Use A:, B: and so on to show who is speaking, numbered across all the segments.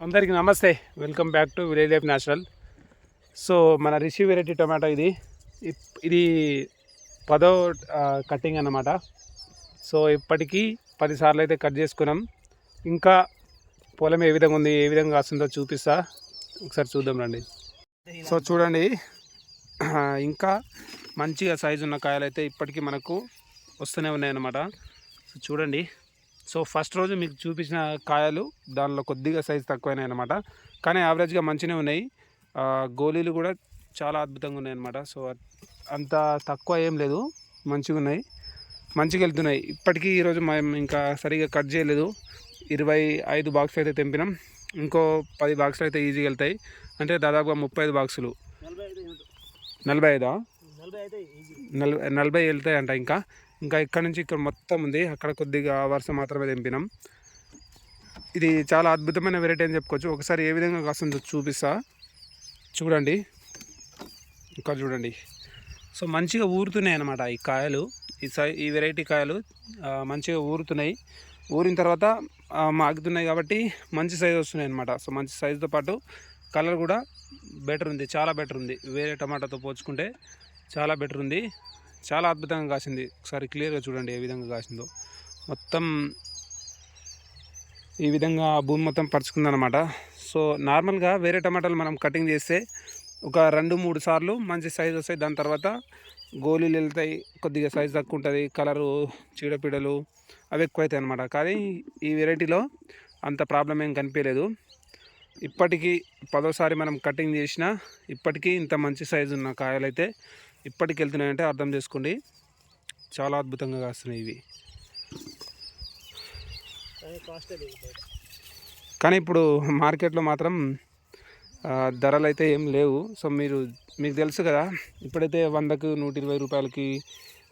A: అందరికీ నమస్తే. Welcome back to village life natural so మన రిషి వెరైటీ టొమాటో ఇది. ఇప్- ఇది పదో కటింగ్ అన్నమాట. సో ఇప్పటికీ పదిసార్లు అయితే కట్ చేసుకున్నాం. ఇంకా పొలం ఏ విధంగా ఉంది ఏ విధంగా వస్తుందో చూపిస్తా. ఒకసారి చూద్దాం రండి. సో చూడండి. ఇంకా మంచిగా సైజు ఉన్న కాయలు అయితే ఇప్పటికీ మనకు వస్తూనే ఉన్నాయన్నమాట. సో చూడండి. సో ఫస్ట్ రోజు మీకు చూపించిన కాయలు దానిలో కొద్దిగా సైజు తక్కువైనాయి అనమాట కానీ యావరేజ్గా మంచిగానే ఉన్నాయి. గోళీలు కూడా చాలా అద్భుతంగా ఉన్నాయి అనమాట సో అంత తక్కువ ఏం లేదు. మంచిగా ఉన్నాయి. మంచిగా వెళ్తున్నాయి. ఇప్పటికీ ఈరోజు మేము ఇంకా సరిగా కట్ చేయలేదు. ఇరవై ఐదు బాక్సులు అయితే తెంపినాం. ఇంకో పది బాక్సులు అయితే ఈజీగా వెళ్తాయి. అంటే దాదాపుగా ముప్పై ఐదు బాక్సులు
B: నలభై ఐదు
A: నలభై
B: నలభై
A: వెళ్తాయి అంట ఇంకా. ఇంకా ఇక్కడ నుంచి ఇక్కడ మొత్తం ఉంది. అక్కడ కొద్దిగా వరుస మాత్రమే తెంపినాం. ఇది చాలా అద్భుతమైన వెరైటీ అని చెప్పుకోవచ్చు. ఒకసారి ఏ విధంగా కాస్తుందో చూపిస్తా. చూడండి. ఇంకా చూడండి. సో మంచిగా ఊరుతున్నాయి అన్నమాట ఈ కాయలు. ఈ సై ఈ వెరైటీ కాయలు మంచిగా ఊరుతున్నాయి. ఊరిన తర్వాత మాగుతున్నాయి కాబట్టి మంచి సైజు వస్తున్నాయి అనమాట సో మంచి సైజుతో పాటు కలర్ కూడా బెటర్ ఉంది. చాలా బెటర్ ఉంది. వేరే టమాటాతో పోల్చుకుంటే చాలా బెటర్ ఉంది. చాలా అద్భుతంగా కాసింది. ఒకసారి క్లియర్గా చూడండి ఏ విధంగా కాసిందో. మొత్తం ఈ విధంగా భూమి మొత్తం పరుచుకుందనమాట సో నార్మల్గా వేరే టమాటాలు మనం కటింగ్ చేస్తే ఒక రెండు మూడు సార్లు మంచి సైజ్ వస్తాయి. దాని తర్వాత గోళీలు వెళ్తాయి. కొద్దిగా సైజ్ తక్కువ ఉంటుంది. కలరు చీడపీడలు అవి ఎక్కువైతాయి అనమాట కానీ ఈ వెరైటీలో అంత ప్రాబ్లం ఏం కనిపించలేదు. ఇప్పటికీ పదోసారి మనం కటింగ్ చేసినా ఇప్పటికీ ఇంత మంచి సైజు ఉన్న కాయలు అయితే ఇప్పటికి వెళ్తున్నాయంటే అర్థం చేసుకోండి. చాలా అద్భుతంగా కాస్తున్నాయి ఇవి.
B: కానీ
A: ఇప్పుడు మార్కెట్లో మాత్రం ధరలు అయితే ఏం లేవు. సో మీరు మీకు తెలుసు కదా ఇప్పుడైతే వందకు నూట ఇరవై రూపాయలకి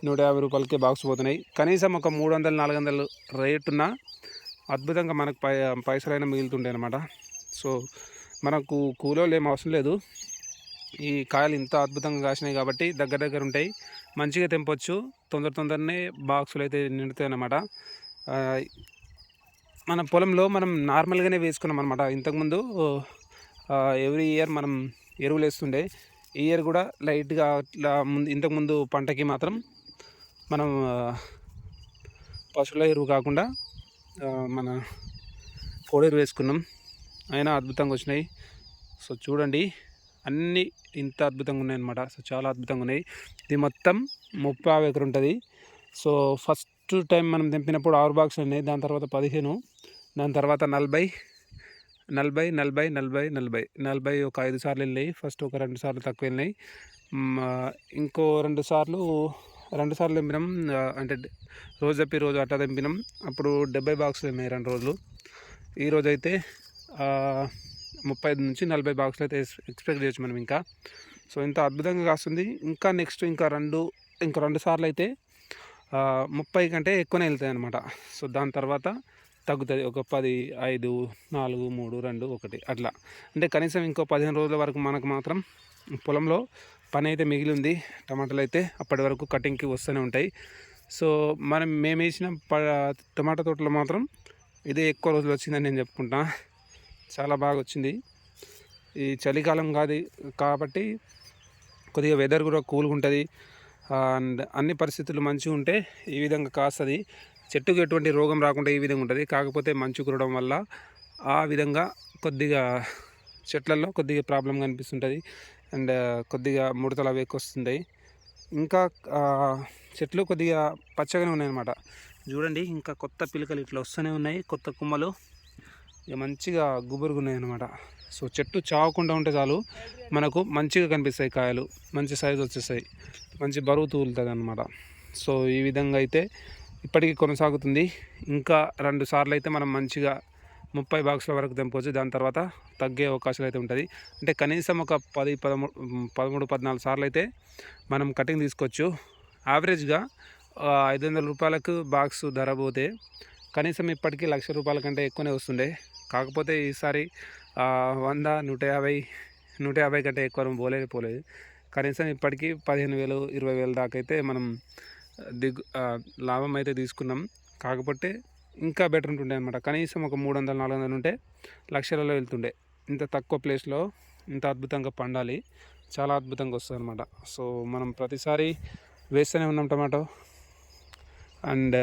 A: నూట యాభై రూపాయలకి బాక్స్ పోతున్నాయి. కనీసం ఒక మూడు వందలు నాలుగు వందలు రేట్ ఉన్న అద్భుతంగా మనకు పై పైసలైనా మిగులుతుండే అనమాట సో మనకు కూలోళ్ళు ఏం అవసరం లేదు. ఈ కాయలు ఇంత అద్భుతంగా కాసినాయి కాబట్టి దగ్గర దగ్గర ఉంటాయి. మంచిగా తెంపొచ్చు. తొందర తొందరనే బాక్సులు అయితే నిండుతాయి అన్నమాట. మన పొలంలో మనం నార్మల్గానే వేసుకున్నాం అనమాట ఇంతకుముందు ఎవ్రీ ఇయర్ మనం ఎరువులు వేస్తుండే. ఈ ఇయర్ కూడా లైట్గా ఇట్లా ముందు ఇంతకుముందు పంటకి మాత్రం మనం పశువుల ఎరువు కాకుండా మన కోడెరు వేసుకున్నాం. అయినా అద్భుతంగా వచ్చినాయి. సో చూడండి. అన్నీ ఇంత అద్భుతంగా ఉన్నాయన్నమాట. సో చాలా అద్భుతంగా ఉన్నాయి. ఇది మొత్తం ముప్పై యాభై ఎకరు ఉంటుంది. సో ఫస్ట్ టైం మనం తెంపినప్పుడు ఆరు బాక్స్ ఉన్నాయి. దాని తర్వాత పదిహేను దాని తర్వాత నలభై నలభై నలభై నలభై నలభై. నలభై ఒక ఐదు సార్లు వెళ్ళినాయి. ఫస్ట్ ఒక రెండు సార్లు తక్కువ వెళ్ళినాయి. ఇంకో రెండు సార్లు రెండు సార్లు తెంపినాం. అంటే రోజు తప్పి రోజు అట్లా తెంపినాం. అప్పుడు డెబ్బై బాక్సులు ఉన్నాయి రెండు రోజులు. ఈరోజైతే ముప్పై ఐదు నుంచి నలభై బాక్సులు అయితే ఎక్స్పెక్ట్ చేయొచ్చు మనం ఇంకా. సో ఇంత అద్భుతంగా కాస్తుంది. ఇంకా నెక్స్ట్ ఇంకా రెండు ఇంకా రెండు సార్లు అయితే ముప్పై కంటే ఎక్కువనే వెళ్తాయి అనమాట సో దాని తర్వాత తగ్గుతుంది. ఒక పది ఐదు నాలుగు మూడు రెండు ఒకటి అట్లా. అంటే కనీసం ఇంకో పదిహేను రోజుల వరకు మనకు మాత్రం పొలంలో పని అయితే మిగిలి ఉంది టమాటాలు అయితే అప్పటి వరకు కటింగ్కి వస్తూనే ఉంటాయి. సో మనం మేము వేసిన ప టమాటా తోటలో మాత్రం ఇదే ఎక్కువ రోజులు వచ్చిందని నేను చెప్పుకుంటాను చాలా బాగా వచ్చింది. ఈ చలికాలం కాదు కాబట్టి కొద్దిగా వెదర్ కూడా కూల్గా ఉంటుంది. అండ్ అన్ని పరిస్థితులు మంచిగా ఉంటే ఈ విధంగా కాస్తుంది. చెట్టుకు ఎటువంటి రోగం రాకుండా ఈ విధంగా ఉంటుంది. కాకపోతే మంచు కురవడం వల్ల ఆ విధంగా కొద్దిగా చెట్లలో కొద్దిగా ప్రాబ్లం కనిపిస్తుంటుంది. అండ్ కొద్దిగా ముడతలు అవి ఎక్కువ వస్తుంటాయి. ఇంకా చెట్లు కొద్దిగా పచ్చగానే ఉన్నాయన్నమాట. చూడండి ఇంకా కొత్త పిలకలు ఇట్లా వస్తూనే ఉన్నాయి. కొత్త కొమ్మలు. ఇక మంచిగా గుబురుగా ఉన్నాయి సో చెట్టు చావకుండా ఉంటే చాలు మనకు మంచిగా కనిపిస్తాయి కాయలు. మంచి సైజు వచ్చేస్తాయి. మంచి బరువు తూలుతుంది అనమాట సో ఈ విధంగా అయితే ఇప్పటికీ కొనసాగుతుంది. ఇంకా రెండు సార్లు అయితే మనం మంచిగా ముప్పై బాక్సుల వరకు తెంపవచ్చు దాని తర్వాత తగ్గే అవకాశాలు అయితే ఉంటుంది. అంటే కనీసం ఒక పది పదమూడు పదమూడు పద్నాలుగు సార్లు అయితే మనం కటింగ్ తీసుకోవచ్చు. యావరేజ్గా ఐదు వందల రూపాయలకు బాక్స్ ధర పోతే కనీసం ఇప్పటికీ లక్ష రూపాయల కంటే ఎక్కువనే వస్తుండే. కాకపోతే ఈసారి వంద నూట యాభై నూట యాభై కంటే ఎక్కువ పోలేదు పోలేదు. కనీసం ఇప్పటికీ పదిహేను వేలు ఇరవై వేలు దాకా అయితే మనం దిగు లాభం అయితే తీసుకున్నాం. కాకపోతే ఇంకా బెటర్ ఉంటుండే అనమాట కనీసం ఒక మూడు వందలు నాలుగు వందలు ఉంటే లక్షలలో వెళ్తుండే. ఇంత తక్కువ ప్లేస్లో ఇంత అద్భుతంగా పండాలి. చాలా అద్భుతంగా వస్తుంది అనమాట సో మనం ప్రతిసారి వేస్తూనే ఉన్నాం టమాటో. అండ్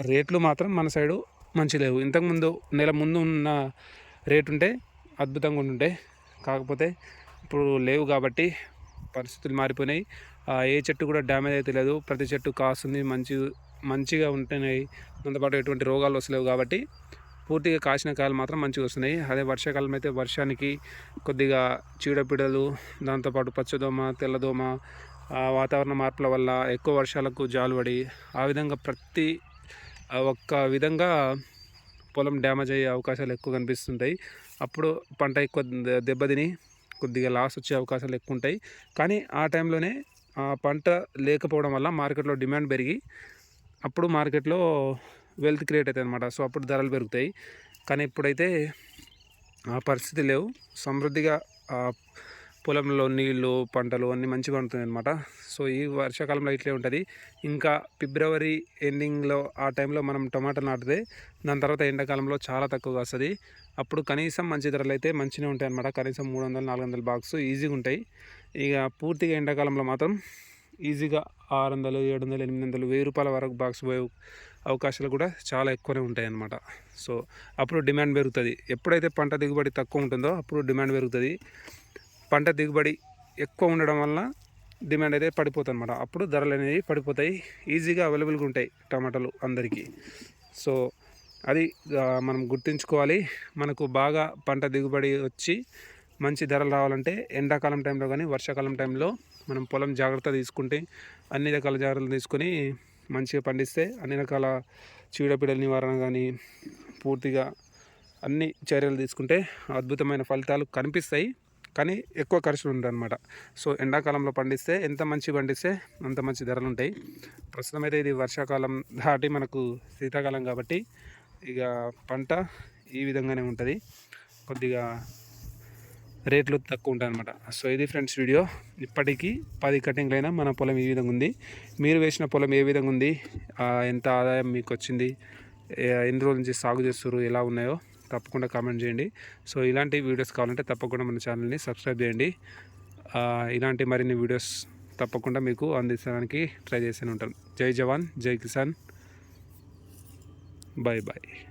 A: రేట్లు మాత్రం మన సైడు మంచి లేవు. ఇంతకుముందు నెల ముందు ఉన్న రేటు ఉంటే అద్భుతంగా ఉంటుంటే కాకపోతే ఇప్పుడు లేవు కాబట్టి పరిస్థితులు మారిపోయినాయి. ఏ చెట్టు కూడా డ్యామేజ్ అయితే లేదు. ప్రతి చెట్టు కాస్తుంది. మంచి మంచిగా ఉంటున్నాయి దాంతోపాటు ఎటువంటి రోగాలు వస్తలేవు కాబట్టి పూర్తిగా కాసిన కాయలు మాత్రం మంచిగా వస్తున్నాయి. అదే వర్షాకాలం అయితే వర్షానికి కొద్దిగా చీడపీడలు దాంతోపాటు పచ్చదోమ తెల్లదోమ వాతావరణ మార్పుల వల్ల ఎక్కువ వర్షాలకు జాలుబడి ఆ విధంగా ప్రతి ఒక్క విధంగా పొలం డ్యామేజ్ అయ్యే అవకాశాలు ఎక్కువ కనిపిస్తుంటాయి. అప్పుడు పంట ఎక్కువ దెబ్బతిని కొద్దిగా లాస్ వచ్చే అవకాశాలు ఎక్కువ ఉంటాయి. కానీ ఆ టైంలోనే ఆ పంట లేకపోవడం వల్ల మార్కెట్లో డిమాండ్ పెరిగి అప్పుడు మార్కెట్లో వెల్త్ క్రియేట్ అవుతుంది అనమాట సో అప్పుడు ధరలు పెరుగుతాయి. కానీ ఇప్పుడైతే ఆ పరిస్థితి లేవు. సమృద్ధిగా పొలంలో నీళ్ళు పంటలు అన్నీ మంచిగా ఉంటుంది అనమాట సో ఈ వర్షాకాలంలో ఇట్లే ఉంటుంది. ఇంకా ఫిబ్రవరి ఎండింగ్లో ఆ టైంలో మనం టమాటా నాటితే దాని తర్వాత ఎండాకాలంలో చాలా తక్కువగా వస్తుంది. అప్పుడు కనీసం మంచి ధరలు అయితే మంచిగా ఉంటాయి అనమాట కనీసం మూడు వందలు నాలుగు వందల బాక్స్ ఈజీగా ఉంటాయి. ఇక పూర్తిగా ఎండాకాలంలో మాత్రం ఈజీగా ఆరు వందలు ఏడు వందలు ఎనిమిది వందలు వెయ్యి రూపాయల వరకు బాక్స్ పోయే అవకాశాలు కూడా చాలా ఎక్కువనే ఉంటాయి అన్నమాట సో అప్పుడు డిమాండ్ పెరుగుతుంది. ఎప్పుడైతే పంట దిగుబడి తక్కువ ఉంటుందో అప్పుడు డిమాండ్ పెరుగుతుంది. పంట దిగుబడి ఎక్కువ ఉండడం వల్ల డిమాండ్ అయితే పడిపోతుంది అనమాట అప్పుడు ధరలు అనేవి పడిపోతాయి. ఈజీగా అవైలబుల్గా ఉంటాయి టమాటాలు అందరికీ. సో అది మనం గుర్తుంచుకోవాలి. మనకు బాగా పంట దిగుబడి వచ్చి మంచి ధరలు రావాలంటే ఎండాకాలం టైంలో కానీ వర్షాకాలం టైంలో మనం పొలం జాగ్రత్త తీసుకుంటే అన్ని రకాల జాగ్రత్తలు తీసుకొని మంచిగా పండిస్తే అన్ని రకాల చీడపీడల నివారణ కానీ పూర్తిగా అన్ని చర్యలు తీసుకుంటే అద్భుతమైన ఫలితాలు కనిపిస్తాయి. కానీ ఎక్కువ ఖర్చులు ఉంటాయి అనమాట సో ఎండాకాలంలో పండిస్తే ఎంత మంచి పండిస్తే అంత మంచి ధరలు ఉంటాయి. ప్రస్తుతం అయితే ఇది వర్షాకాలం దాటి మనకు శీతాకాలం కాబట్టి ఇక పంట ఈ విధంగానే ఉంటుంది. కొద్దిగా రేట్లు తక్కువ ఉంటాయి అనమాట సో ఇది ఫ్రెండ్స్ వీడియో. ఇప్పటికీ పది కటింగ్లైనా అయినా మన పొలం ఈ విధంగా ఉంది. మీరు వేసిన పొలం ఏ విధంగా ఉంది? ఎంత ఆదాయం మీకు వచ్చింది ఎన్ని రోజుల నుంచి సాగు చేస్తారు ఎలా ఉన్నాయో తప్పకుండా కామెంట్ చేయండి. సో ఇలాంటి వీడియోస్ కావాలంటే తప్పకుండా మన ఛానల్ని సబ్స్క్రైబ్ చేయండి. ఇలాంటి మరిన్ని వీడియోస్ తప్పకుండా మీకు అందించడానికి ట్రై చేస్తూనే ఉంటాను. జై జవాన్ జై కిసాన్. Bye bye